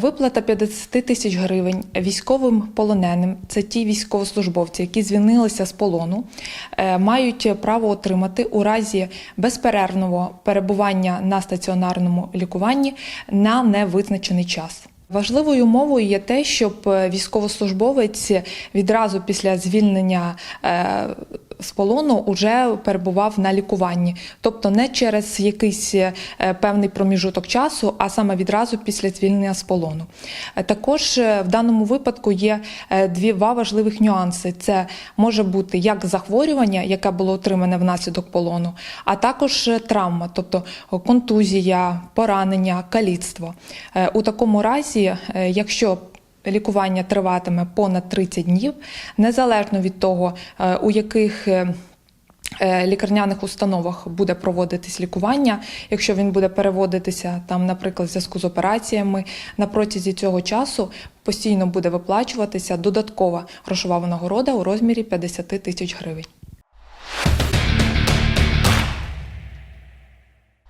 Виплата 50 тисяч гривень військовим полоненим це ті військовослужбовці, які звільнилися з полону, е, мають право отримати у разі безперервного перебування на стаціонарному лікуванні на невизначений час. Важливою умовою є те, щоб військовослужбовець відразу після звільнення е, з полону уже перебував на лікуванні, тобто не через якийсь е, певний проміжуток часу, а саме відразу після звільнення з полону. Е, Також е, в даному випадку є дві важливих нюанси: це може бути як захворювання, яке було отримане внаслідок полону, а також травма, тобто контузія, поранення, каліцтво. У такому разі, якщо лікування триватиме понад 30 днів, незалежно від того, е, у яких е, е, лікарняних установах буде проводитись лікування, якщо він буде переводитися там, наприклад, в зв'язку з операціями, на протязі цього часу постійно буде виплачуватися додаткова грошова винагорода у розмірі 50 тисяч гривень.